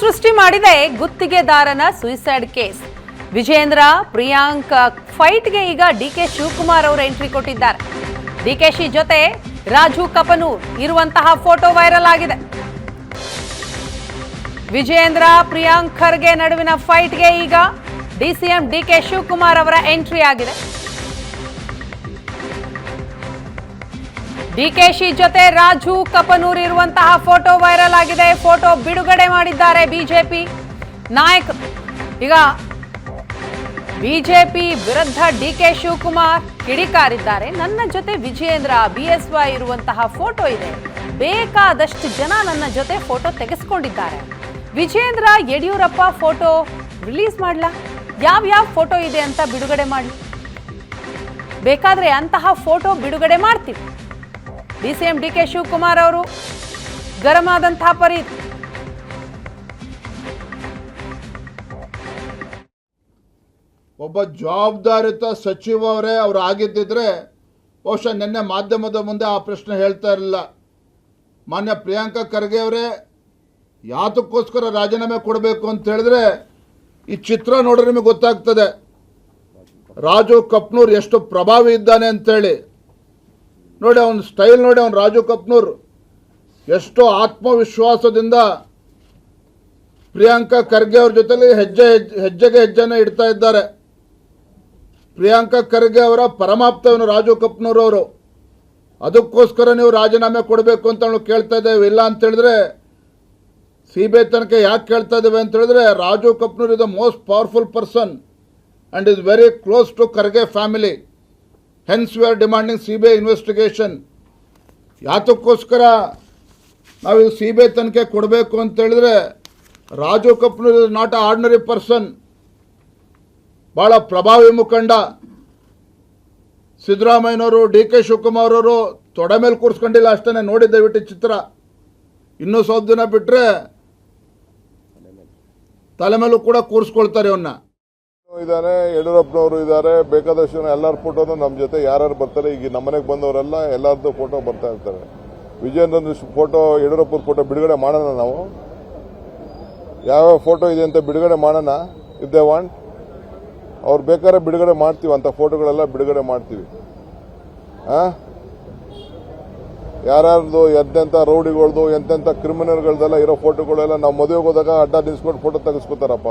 ಸೃಷ್ಟಿ ಮಾಡಿದೆ ಗುತ್ತಿಗೆದಾರನ ಸುಯಿಸೈಡ್ ಕೇಸ್. ವಿಜೇಂದ್ರ, ಪ್ರಿಯಾಂಕ್ ಫೈಟ್ಗೆ ಈಗ ಡಿ ಕೆ ಶಿವಕುಮಾರ್ ಅವರು ಎಂಟ್ರಿ ಕೊಟ್ಟಿದ್ದಾರೆ. ಡಿಕೆಶಿ ಜೊತೆ ರಾಜು ಕಪನೂರ್ ಇರುವಂತಹ ಫೋಟೋ ವೈರಲ್ ಆಗಿದೆ. ವಿಜೇಂದ್ರ ಪ್ರಿಯಾಂಕ್ ಖರ್ಗೆ ನಡುವಿನ ಫೈಟ್ಗೆ ಈಗ ಡಿಸಿಎಂ ಡಿ ಕೆ ಶಿವಕುಮಾರ್ ಅವರ ಎಂಟ್ರಿ ಆಗಿದೆ. ಡಿಕೆಶಿ ಜೊತೆ ರಾಜು ಕಪನೂರ್ ಇರುವಂತಹ ಫೋಟೋ ವೈರಲ್ ಆಗಿದೆ. ಫೋಟೋ ಬಿಡುಗಡೆ ಮಾಡಿದ್ದಾರೆ ಬಿಜೆಪಿ ನಾಯಕ. ಈಗ ಬಿಜೆಪಿ ವಿರುದ್ಧ ಡಿ ಕೆ ಶಿವಕುಮಾರ್ ಕಿಡಿಕಾರಿದ್ದಾರೆ. ನನ್ನ ಜೊತೆ ವಿಜಯೇಂದ್ರ ವೈ ಇರುವಂತಹ ಫೋಟೋ ಇದೆ. ಬೇಕಾದಷ್ಟು ಜನ ನನ್ನ ಜೊತೆ ಫೋಟೋ ತೆಗೆಸ್ಕೊಂಡಿದ್ದಾರೆ. ವಿಜೇಂದ್ರ ಯಡಿಯೂರಪ್ಪ ಫೋಟೋ ರಿಲೀಸ್ ಮಾಡ್ಲಾ? ಯಾವ ಯಾವ ಫೋಟೋ ಇದೆ ಅಂತ ಬಿಡುಗಡೆ ಮಾಡಲಿ? ಬೇಕಾದ್ರೆ ಅಂತಹ ಫೋಟೋ ಬಿಡುಗಡೆ ಮಾಡ್ತೀವಿ. D C M D K Shivakumar ಅವರು, ಗರಮಾದಂಥ ಪರಿ ಒಬ್ಬ ಜವಾಬ್ದಾರಿತ ಸಚಿವ ಅವರೇ ಅವ್ರು ಆಗಿದ್ದಿದ್ರೆ ಬಹುಶಃ ನಿನ್ನೆ ಮಾಧ್ಯಮದ ಮುಂದೆ ಆ ಪ್ರಶ್ನೆ ಹೇಳ್ತಾ ಇರಲಿಲ್ಲ. ಮಾನ್ಯ ಪ್ರಿಯಾಂಕಾ ಖರ್ಗೆ ಅವರೇ, ಯಾತಕ್ಕೋಸ್ಕರ ರಾಜೀನಾಮೆ ಕೊಡಬೇಕು ಅಂತ ಹೇಳಿದ್ರೆ ಈ ಚಿತ್ರ ನೋಡಿದ್ರೆ ನಿಮಗೆ ಗೊತ್ತಾಗ್ತದೆ. ರಾಜು ಕಪ್ನೂರ್ ಎಷ್ಟು ಪ್ರಭಾವಿ ಇದ್ದಾನೆ ಅಂತೇಳಿ ನೋಡಿ ಅವನ ಸ್ಟೈಲ್ ನೋಡಿ ಅವನು ರಾಜು ಕಪ್ನೂರ್. ಎಷ್ಟೋ ಆತ್ಮವಿಶ್ವಾಸದಿಂದ ಪ್ರಿಯಾಂಕಾ ಖರ್ಗೆ ಅವ್ರ ಜೊತೆಲಿ ಹೆಜ್ಜೆ ಹೆಜ್ಜೆ- ಹೆಜ್ಜೆಗೆ ಹೆಜ್ಜೆನ ಇಡ್ತಾ ಇದ್ದಾರೆ. ಪ್ರಿಯಾಂಕಾ ಖರ್ಗೆ ಅವರ ಪರಮಾಪ್ತವನು ರಾಜು ಕಪ್ನೂರ್ ಅವರು. ಅದಕ್ಕೋಸ್ಕರ ನೀವು ರಾಜೀನಾಮೆ ಕೊಡಬೇಕು ಅಂತ ಅವಳು ಕೇಳ್ತಾ ಇದ್ದೇವೆ ಇಲ್ಲ ಅಂತೇಳಿದ್ರೆ ಸಿ ಬಿ ಐ ತನಕ ಯಾಕೆ ಕೇಳ್ತಾ ಇದ್ದೇವೆ ಅಂತ ಹೇಳಿದ್ರೆ Raju Kapnoor is the most powerful person and is very close to Kharge family hence we are demanding C B I investigation ಯಾತಕ್ಕೋಸ್ಕರ ನಾವು ಇದು ಸಿ ಬಿ ಐ ತನಿಖೆ ಕೊಡಬೇಕು ಅಂತೇಳಿದ್ರೆ Raju Kapnoor is not a ordinary person ಭಾಳ ಪ್ರಭಾವಿ ಮುಖಂಡ. ಸಿದ್ದರಾಮಯ್ಯನವರು, ಡಿ ಕೆ ಶಿವಕುಮಾರ್ ಅವರು ತೊಡೆ ಮೇಲೆ ಕೂರಿಸ್ಕೊಂಡಿಲ್ಲ ಅಷ್ಟೇ ನೋಡಿ ದಯವಿಟ್ಟು ಚಿತ್ರ. ಇನ್ನೂ ಸ್ವಲ್ಪ ದಿನ ಬಿಟ್ಟರೆ ತಲೆ ಮೇಲೂ ಕೂಡ ಕೂರಿಸ್ಕೊಳ್ತಾರೆ ಅವನ್ನ ಇದ್ದಾರೆ ಯಡಿಯೂರಪ್ಪನವರು ಇದ್ದಾರೆ ಬೇಕಾದಷ್ಟು ಎಲ್ಲರ ಫೋಟೋನು ನಮ್ಮ ಜೊತೆ, ಯಾರ್ಯಾರು ಬರ್ತಾರೆ, ಈಗ ನಮ್ಮನೆಗೆ ಬಂದವರೆಲ್ಲ ಎಲ್ಲರದ್ದು ಫೋಟೋ ಬರ್ತಾ ಇರ್ತಾರೆ ವಿಜಯೇಂದ್ರ ಫೋಟೋ ಯಡಿಯೂರಪ್ಪನ ಫೋಟೋ ಬಿಡುಗಡೆ ಮಾಡೋಣ ನಾವು? ಯಾವ್ಯಾವ ಫೋಟೋ ಇದೆ ಅಂತ ಬಿಡುಗಡೆ ಮಾಡೋಣ? ಇಫ್ ದೇ ವಾಂಟ್ ಅವ್ರು ಬೇಕಾದ್ರೆ ಬಿಡುಗಡೆ ಮಾಡ್ತೀವಿ, ಅಂತ ಫೋಟೋಗಳೆಲ್ಲ ಬಿಡುಗಡೆ ಮಾಡ್ತೀವಿ. ಆ? ಯಾರ್ಯಾರ್ದು ಎಂತೆಂಥ ರೌಡಿಗಳ್ದು ಎಂತೆಂಥ ಕ್ರಿಮಿನಲ್ಗಳ್ದೆಲ್ಲ ಇರೋ ಫೋಟೋಗಳೆಲ್ಲ ನಾವು ಮದುವೆಗೆ ಹೋದಾಗ ಅಡ್ಡ ನಿಲ್ಸ್ಕೊಂಡು ಫೋಟೋ ತೆಗೆಸ್ಕೊತಾರಪ್ಪ.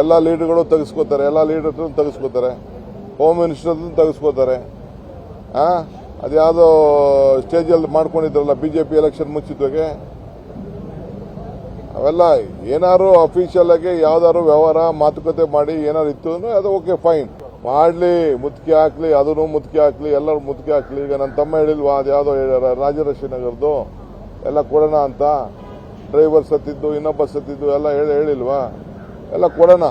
ಎಲ್ಲ ಲೀಡರ್ಗಳು ತೆಗೆಸ್ಕೋತಾರೆ, ಎಲ್ಲ ಲೀಡರ್ ತೆಗೆಸ್ಕೋತಾರೆ ಹೋಮ್ ಮಿನಿಸ್ಟರ್ ತೆಗೆಸ್ಕೋತಾರೆ. ಆ ಅದ್ಯಾವುದೋ ಸ್ಟೇಜಲ್ಲಿ ಮಾಡ್ಕೊಂಡಿದ್ರಲ್ಲ ಬಿ ಜೆ ಪಿ ಎಲೆಕ್ಷನ್ ಮುಚ್ಚಿದ್ವಾಗೆ ಅವೆಲ್ಲ ಏನಾದ್ರು ಅಫಿಷಿಯಲ್ ಆಗಿ ಯಾವ್ದಾದ್ರು ವ್ಯವಹಾರ, ಮಾತುಕತೆ ಮಾಡಿ ಏನಾದ್ರು ಇತ್ತು ಅಂದ್ರೆ ಅದು ಓಕೆ ಫೈನ್ ಮಾಡ್ಲಿ, ಮುತ್ಕಿ ಹಾಕ್ಲಿ, ಅದನ್ನು ಮುತ್ಕಿ ಹಾಕ್ಲಿ ಎಲ್ಲರೂ ಮುತ್ಕಿ ಹಾಕ್ಲಿ. ಈಗ ನನ್ನ ತಮ್ಮ ಹೇಳಿಲ್ವಾ ಅದ್ಯಾವುದೋ ರಾಜರಶಿ ನಗರದ್ದು ಎಲ್ಲ ಕೊಡೋಣ ಅಂತ. ಡ್ರೈವರ್ ಸತ್ತಿದ್ದು, ಇನ್ನೊಬ್ಬ ಸತ್ತಿದ್ದು, ಎಲ್ಲ ಹೇಳಿ ಹೇಳಿಲ್ವಾ? ಎಲ್ಲ ಕೊಡೋಣ.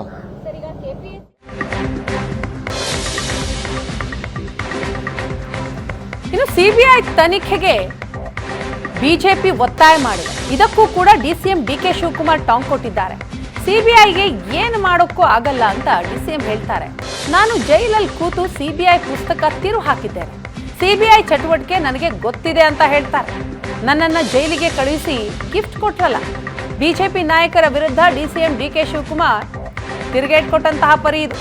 ಇನ್ನು ಸಿಬಿಐ ತನಿಖೆಗೆ ಬಿಜೆಪಿ ಒತ್ತಾಯ ಮಾಡಿದೆ. ಇದಕ್ಕೂ ಕೂಡ ಡಿಸಿಎಂ ಡಿ ಕೆ ಶಿವಕುಮಾರ್ ಟಾಂಗ್ ಕೊಟ್ಟಿದ್ದಾರೆ. ಸಿಬಿಐಗೆ ಏನು ಮಾಡೋಕ್ಕೂ ಆಗಲ್ಲ ಅಂತ ಡಿಸಿಎಂ ಹೇಳ್ತಾರೆ. ನಾನು ಜೈಲಲ್ಲಿ ಕೂತು ಸಿಬಿಐ ಪುಸ್ತಕ ತಿರು ಹಾಕಿದ್ದೇನೆ. ಸಿಬಿಐ ಚಟುವಟಿಕೆ ನನಗೆ ಗೊತ್ತಿದೆ ಅಂತ ಹೇಳ್ತಾರೆ. ನನ್ನನ್ನು ಜೈಲಿಗೆ ಕಳುಹಿಸಿ ಗಿಫ್ಟ್ ಕೊಟ್ರಲ್ಲ. ಬಿಜೆಪಿ ನಾಯಕರ ವಿರುದ್ಧ ಡಿಸಿಎಂ ಡಿ ಕೆ ಶಿವಕುಮಾರ್ ತಿರುಗೇಟ್ ಕೊಟ್ಟಂತಹ ಪರಿ ಇದು.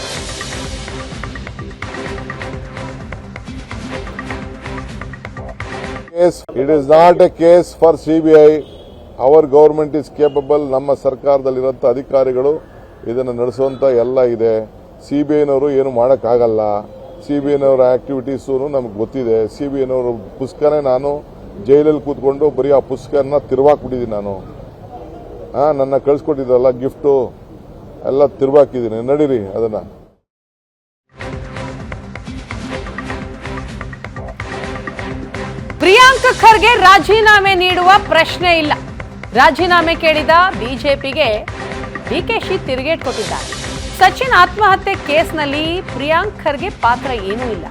It is not a case for CBI our government is capable ನಮ್ಮ ಸರ್ಕಾರದಲ್ಲಿರೋಂಥ ಅಧಿಕಾರಿಗಳು ಇದನ್ನು ನಡೆಸುವಂತ ಎಲ್ಲ ಇದೆ. ಸಿಬಿಐನವರು ಏನು ಮಾಡೋಕ್ಕಾಗಲ್ಲ. ಸಿಬಿಐನವರ ಆಕ್ಟಿವಿಟೀಸ್ ನಮ್ಗೆ ಗೊತ್ತಿದೆ. ಸಿಬಿಐನವರ ಪುಸ್ತಕನೇ ನಾನು ಜೈಲಲ್ಲಿ ಕೂತ್ಕೊಂಡು ಬರೀ ಆ ಪುಸ್ತಕನ ತಿರುವಾಕ್ಬಿಟ್ಟಿದ್ದೀನಿ ನಾನು. ಆ, ನನ್ನ ಕಳಿಸ್ಕೊಟ್ಟಿದ್ರಲ್ಲ ಗಿಫ್ಟು ಎಲ್ಲ ತಿರುವಾಕಿದ್ದೀನಿ. ನಡೀರಿ ಅದನ್ನ. ಪ್ರಿಯಾಂಕ ಖರ್ಗೆ ರಾಜೀನಾಮೆ ನೀಡುವ ಪ್ರಶ್ನೆ ಇಲ್ಲ. ರಾಜೀನಾಮೆ ಕೇಳಿದ ಬಿಜೆಪಿಗೆ ಡಿಕೆಶಿ ತಿರುಗೇಟ್ ಕೊಟ್ಟಿದ್ದಾರೆ. ಸಚಿನ್ ಆತ್ಮಹತ್ಯೆ ಕೇಸ್ನಲ್ಲಿ ಪ್ರಿಯಾಂಕ್ ಖರ್ಗೆ ಪಾತ್ರ ಏನೂ ಇಲ್ಲ.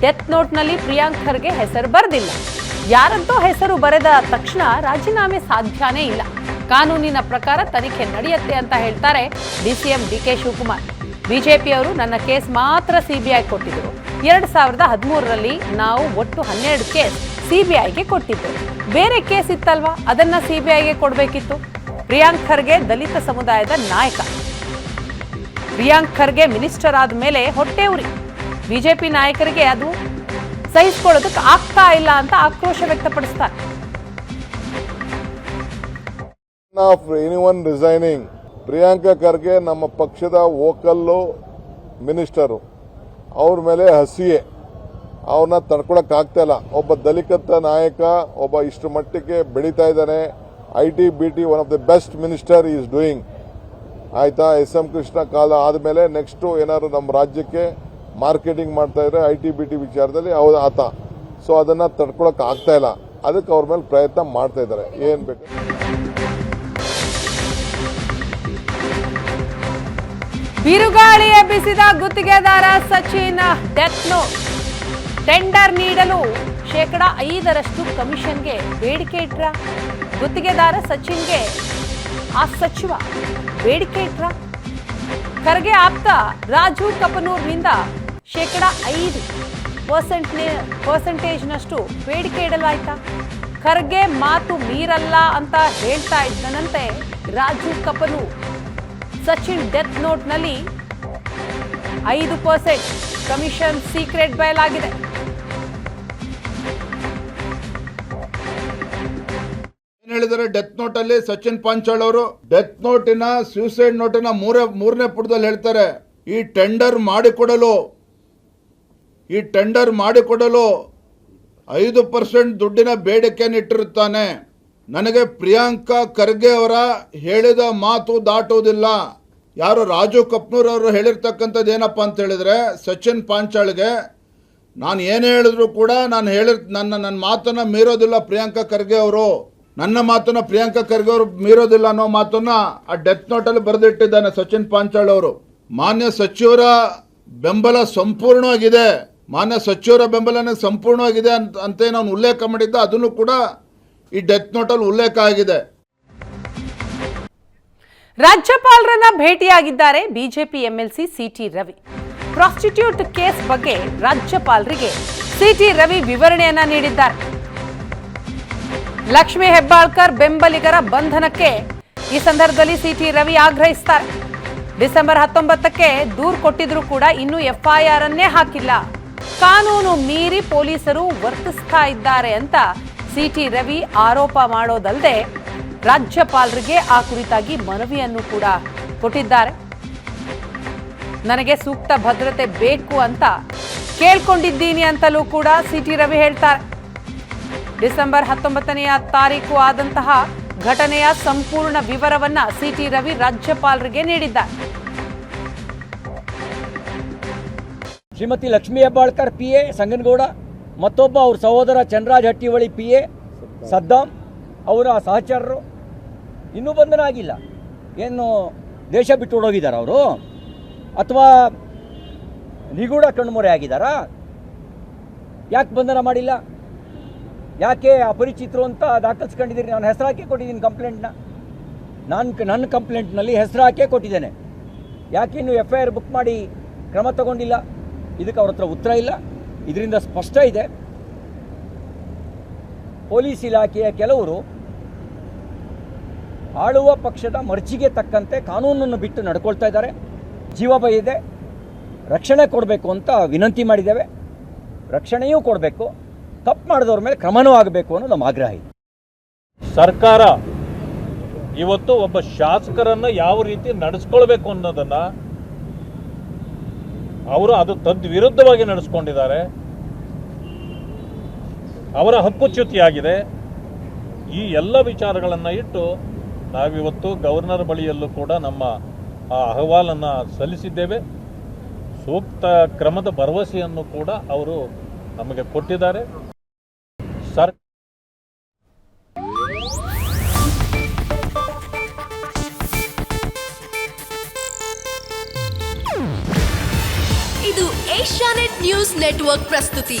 ಡೆತ್ ನೋಟ್ನಲ್ಲಿ ಪ್ರಿಯಾಂಕ್ ಖರ್ಗೆ ಹೆಸರು ಬರೆದಿಲ್ಲ. ಯಾರಂತೂ ಹೆಸರು ಬರೆದ ತಕ್ಷಣ ರಾಜೀನಾಮೆ ಸಾಧ್ಯನೇ ಇಲ್ಲ. ಕಾನೂನಿನ ಪ್ರಕಾರ ತನಿಖೆ ನಡೆಯುತ್ತೆ ಅಂತ ಹೇಳ್ತಾರೆ ಡಿಸಿಎಂ ಡಿ ಕೆ ಶಿವಕುಮಾರ್. ಬಿಜೆಪಿಯವರು ನನ್ನ ಕೇಸ್ ಮಾತ್ರ ಸಿಬಿಐ ಕೊಟ್ಟಿದ್ರು. ಎರಡ್ ಸಾವಿರದ ಹದಿಮೂರರಲ್ಲಿ ನಾವು ಒಟ್ಟು ಹನ್ನೆರಡು ಕೇಸ್ ಸಿಬಿಐಗೆ ಕೊಟ್ಟಿದ್ದು. ಬೇರೆ ಕೇಸ್ ಇತ್ತಲ್ವಾ? ಅದನ್ನ ಸಿಬಿಐಗೆ ಕೊಡಬೇಕಿತ್ತು. ಪ್ರಿಯಾಂಕ್ ಖರ್ಗೆ ದಲಿತ ಸಮುದಾಯದ ನಾಯಕ. ಪ್ರಿಯಾಂಕ್ ಖರ್ಗೆ ಮಿನಿಸ್ಟರ್ ಆದ ಮೇಲೆ ಹೊಟ್ಟೆ ಉರಿ. ಬಿಜೆಪಿ ನಾಯಕರಿಗೆ ಅದು ಸಹಿಸ್ಕೊಳ್ಳೋದಕ್ಕೆ ಆಗ್ತಾ ಇಲ್ಲ ಅಂತ ಆಕ್ರೋಶ ವ್ಯಕ್ತಪಡಿಸ್ತಾರೆ. Of anyone resigning Priyanka Kharge ನಮ್ಮ ಪಕ್ಷದ ವೋಕಲ್ಲು ಮಿನಿಸ್ಟರು ಅವ್ರ ಮೇಲೆ ಹಸಿಯೆ ಅವ್ರನ್ನ ತಡ್ಕೊಳಕ್ ಆಗ್ತಾ ಇಲ್ಲ ಒಬ್ಬ ದಲಿತ ನಾಯಕ ಒಬ್ಬ ಇಷ್ಟು ಮಟ್ಟಿಗೆ ಬೆಳೀತಾ ಇದ್ದಾನೆ I T B T one of the best minister is doing ಆಯಿತಾ ಎಸ್ ಎಂ ಕೃಷ್ಣ ಕಾಲ ಆದಮೇಲೆ ನೆಕ್ಸ್ಟ್ ಏನಾದ್ರು ನಮ್ಮ ರಾಜ್ಯಕ್ಕೆ ಮಾರ್ಕೆಟಿಂಗ್ ಮಾಡ್ತಾ ಇದ್ರೆ ಐ ಟಿ ಬಿ ಟಿ ವಿಚಾರದಲ್ಲಿ ಅವ್ರು ಆತ ಸೊ ಅದನ್ನ ತಡ್ಕೊಳಕ್ಕೆ ಆಗ್ತಾ ಇಲ್ಲ ಅದಕ್ಕೆ ಅವ್ರ ಮೇಲೆ ಪ್ರಯತ್ನ ಮಾಡ್ತಾ ಇದ್ದಾರೆ ಏನ್ ಬೇಕು ಬಿರುಗಾಳಿ ಎಬ್ಬಿಸಿದ ಗುತ್ತಿಗೆದಾರ ಸಚಿನ್ ಡೆತ್ ನೋಟ್. ಟೆಂಡರ್ ನೀಡಲು ಶೇಕಡ ಐದರಷ್ಟು ಕಮಿಷನ್ಗೆ ಬೇಡಿಕೆ ಇಟ್ರ. ಗುತ್ತಿಗೆದಾರ ಸಚಿನ್ಗೆ ಆ ಸಚಿವ ಬೇಡಿಕೆ ಇಟ್ರ. ಖರ್ಗೆ ಆಪ್ತ ರಾಜು ಕಪನೂರ್ನಿಂದ ಶೇಕಡ ಐದು ಪರ್ಸೆಂಟ್ ಪರ್ಸೆಂಟೇಜ್ನಷ್ಟು ಬೇಡಿಕೆ ಇಡಲಾಯ್ತಾ. ಖರ್ಗೆ ಮಾತು ಮೀರಲ್ಲ ಅಂತ ಹೇಳ್ತಾ ಇದ್ದನಂತೆ ರಾಜು ಕಪನೂರ್. ಸಚಿನ್ ಡೆತ್ ನೋಟ್ನಲ್ಲಿ ಐದು ಪರ್ಸೆಂಟ್ ಕಮಿಷನ್ ಸೀಕ್ರೆಟ್ ಬಯಲ್ ಆಗಿದೆ ಹೇಳಿದರೆ ಡೆತ್ ನೋಟ್ ಅಲ್ಲಿ ಸಚಿನ್ ಪಾಂಚಾಳ್ ಅವರು ಡೆತ್ ನೋಟಿನ ಸೂಸೈಡ್ ನೋಟಿನ ಮೂರೇ, ಮೂರನೇ ಪುಟದಲ್ಲಿ ಹೇಳ್ತಾರೆ, ಈ ಟೆಂಡರ್ ಮಾಡಿಕೊಡಲು, ಈ ಟೆಂಡರ್ ಮಾಡಿಕೊಡಲು ಐದು ಪರ್ಸೆಂಟ್ ದುಡ್ಡಿನ ಬೇಡಿಕೆಯನ್ನು ಇಟ್ಟಿರುತ್ತಾನೆ ನನಗೆ ಪ್ರಿಯಾಂಕಾ ಖರ್ಗೆ ಅವರ ಹೇಳಿದ ಮಾತು ದಾಟುವುದಿಲ್ಲ. ಯಾರು ರಾಜು ಕಪ್ನೂರ್ ಅವರು ಹೇಳಿರ್ತಕ್ಕಂಥದ್ದು ಏನಪ್ಪ ಅಂತ ಹೇಳಿದರೆ, ಸಚಿನ್ ಪಾಂಚಾಳ್ಗೆ ನಾನು ಏನು ಹೇಳಿದ್ರು ಕೂಡ ನಾನು ಹೇಳಿರ್, ನನ್ನ ನನ್ನ ಮಾತನ್ನು ಮೀರೋದಿಲ್ಲ ಪ್ರಿಯಾಂಕಾ ಖರ್ಗೆ ಅವರು. ನನ್ನ ಮಾತನ್ನು ಪ್ರಿಯಾಂಕಾ ಖರ್ಗೆ ಅವರು ಮೀರೋದಿಲ್ಲ ಅನ್ನೋ ಮಾತನ್ನು ಆ ಡೆತ್ ನೋಟಲ್ಲಿ ಬರೆದಿಟ್ಟಿದ್ದಾನೆ ಸಚಿನ್ ಪಾಂಚಾಳ್ ಅವರು. ಮಾನ್ಯ ಸಚಿವರ ಬೆಂಬಲ ಸಂಪೂರ್ಣವಾಗಿದೆ. ಮಾನ್ಯ ಸಚಿವರ ಬೆಂಬಲನೇ ಸಂಪೂರ್ಣವಾಗಿದೆ ಅಂತ ಅಂತ ನಾನು ಉಲ್ಲೇಖ ಮಾಡಿದ್ದ, ಅದನ್ನು ಕೂಡ ಈ ಡೆತ್ ನೋಟಲ್ಲಿ ಉಲ್ಲೇಖ ಆಗಿದೆ. ರಾಜ್ಯಪಾಲರನ್ನ ಭೇಟಿಯಾಗಿದ್ದಾರೆ BJP MLC CT Ravi. Prostitute case ಬಗ್ಗೆ ರಾಜ್ಯಪಾಲರಿಗೆ ಸಿಟಿ ರವಿ ವಿವರಣೆಯನ್ನ ನೀಡಿದ್ದಾರೆ. ಲಕ್ಷ್ಮೀ ಹೆಬ್ಬಾಳ್ಕರ್ ಬೆಂಬಲಿಗರ ಬಂಧನಕ್ಕೆ ಈ ಸಂದರ್ಭದಲ್ಲಿ ಸಿಟಿ ರವಿ ಆಗ್ರಹಿಸ್ತಾರೆ. ಡಿಸೆಂಬರ್ ಹತ್ತೊಂಬತ್ತಕ್ಕೆ ದೂರು ಕೊಟ್ಟಿದ್ರು ಕೂಡ ಇನ್ನೂ ಎಫ್ಐಆರ್ ಅನ್ನೇ ಹಾಕಿಲ್ಲ. ಕಾನೂನು ಮೀರಿ ಪೊಲೀಸರು ವರ್ತಿಸ್ತಾ ಇದ್ದಾರೆ ಅಂತ ಸಿಟಿ ರವಿ ಆರೋಪ ಮಾಡೋದಲ್ಲದೆ ರಾಜ್ಯಪಾಲರಿಗೆ ಆ ಕುರಿತಾಗಿ ಮನವಿಯನ್ನು ಕೂಡ ಕೊಟ್ಟಿದ್ದಾರೆ. ನನಗೆ ಸೂಕ್ತ ಭದ್ರತೆ ಬೇಕು ಅಂತ ಕೇಳ್ಕೊಂಡಿದ್ದೀನಿ ಅಂತಲೂ ಕೂಡ ಸಿಟಿ ರವಿ ಹೇಳ್ತಾರೆ. ಡಿಸೆಂಬರ್ ಹತ್ತೊಂಬತ್ತನೆಯ ತಾರೀಕು ಆದಂತಹ ಘಟನೆಯ ಸಂಪೂರ್ಣ ವಿವರವನ್ನ ಸಿಟಿ ರವಿ ರಾಜ್ಯಪಾಲರಿಗೆ ನೀಡಿದ್ದಾರೆ. ಶ್ರೀಮತಿ ಲಕ್ಷ್ಮೀ ಹೆಬ್ಬಾಳ್ಕರ್, ಪಿ ಎ ಸಂಗನಗೌಡ ಮತ್ತೊಬ್ಬ ಅವ್ರ ಸಹೋದರ ಚಂದ್ರರಾಜ್ ಹಟ್ಟಿವಳಿ ಪಿ ಎ, ಸದ್ದಾಂ, ಅವರ ಸಹಚರರು. ಇನ್ನೂ ಬಂಧನ ಆಗಿಲ್ಲ ಏನು ದೇಶ ಬಿಟ್ಟು ಓಡೋಗಿದ್ದಾರೆ ಅವರು? ಅಥವಾ ನಿಗೂಢ ಕಣ್ಮೊರೆ ಆಗಿದ್ದಾರಾ? ಯಾಕೆ ಬಂಧನ ಮಾಡಿಲ್ಲ? ಯಾಕೆ ಅಪರಿಚಿತರು ಅಂತ ದಾಖಲಿಸ್ಕೊಂಡಿದ್ದೀರಿ? ನಾನು ಹೆಸರು ಹಾಕಿ ಕೊಟ್ಟಿದ್ದೀನಿ ಕಂಪ್ಲೇಂಟ್ನ. ನಾನು ನನ್ನ ಕಂಪ್ಲೇಂಟ್ನಲ್ಲಿ ಹೆಸರು ಹಾಕೇ ಕೊಟ್ಟಿದ್ದೇನೆ. ಯಾಕೆ ಇನ್ನು ಎಫ್ ಐ ಆರ್ ಬುಕ್ ಮಾಡಿ ಕ್ರಮ ತಗೊಂಡಿಲ್ಲ? ಇದಕ್ಕೆ ಅವ್ರ ಹತ್ರ ಉತ್ತರ ಇಲ್ಲ. ಇದರಿಂದ ಸ್ಪಷ್ಟ ಇದೆ. ಪೊಲೀಸ್ ಇಲಾಖೆಯ ಕೆಲವರು ಆಳುವ ಪಕ್ಷದ ಮರ್ಜಿಗೆ ತಕ್ಕಂತೆ ಕಾನೂನನ್ನು ಬಿಟ್ಟು ನಡ್ಕೊಳ್ತಾ ಇದ್ದಾರೆ. ಜೀವ ಇದೆ ರಕ್ಷಣೆ ಕೊಡಬೇಕು ಅಂತ ವಿನಂತಿ ಮಾಡಿದ್ದೇವೆ. ರಕ್ಷಣೆಯೂ ಕೊಡಬೇಕು. ತಪ್ಪು ಮಾಡಿದವ್ರ ಮೇಲೆ ಕ್ರಮನೂ ಆಗಬೇಕು ಅನ್ನೋ ನಮ್ಮ ಆಗ್ರಹ ಇದೆ. ಸರ್ಕಾರ ಇವತ್ತು ಒಬ್ಬ ಶಾಸಕರನ್ನು ಯಾವ ರೀತಿ ನಡೆಸ್ಕೊಳ್ಬೇಕು ಅನ್ನೋದನ್ನು ಅವರು ಅದು ತದ್ವಿರುದ್ಧವಾಗಿ ನಡೆಸ್ಕೊಂಡಿದ್ದಾರೆ. ಅವರ ಹಕ್ಕುಚ್ಯುತಿಯಾಗಿದೆ ಈ ಎಲ್ಲ ವಿಚಾರಗಳನ್ನು ಇಟ್ಟು ನಾವಿವತ್ತು ಗವರ್ನರ್ ಬಳಿಯಲ್ಲೂ ಕೂಡ ನಮ್ಮ ಆ ಅಹವಾಲನ್ನು ಸಲ್ಲಿಸಿದ್ದೇವೆ. ಸೂಕ್ತ ಕ್ರಮದ ಭರವಸೆಯನ್ನು ಕೂಡ ಅವರು ನಮಗೆ ಕೊಟ್ಟಿದ್ದಾರೆ. ಸರ್ ಇದು ಏಷ್ಯಾನೆಟ್ ನ್ಯೂಸ್ ನೆಟ್ವರ್ಕ್ ಪ್ರಸ್ತುತಿ.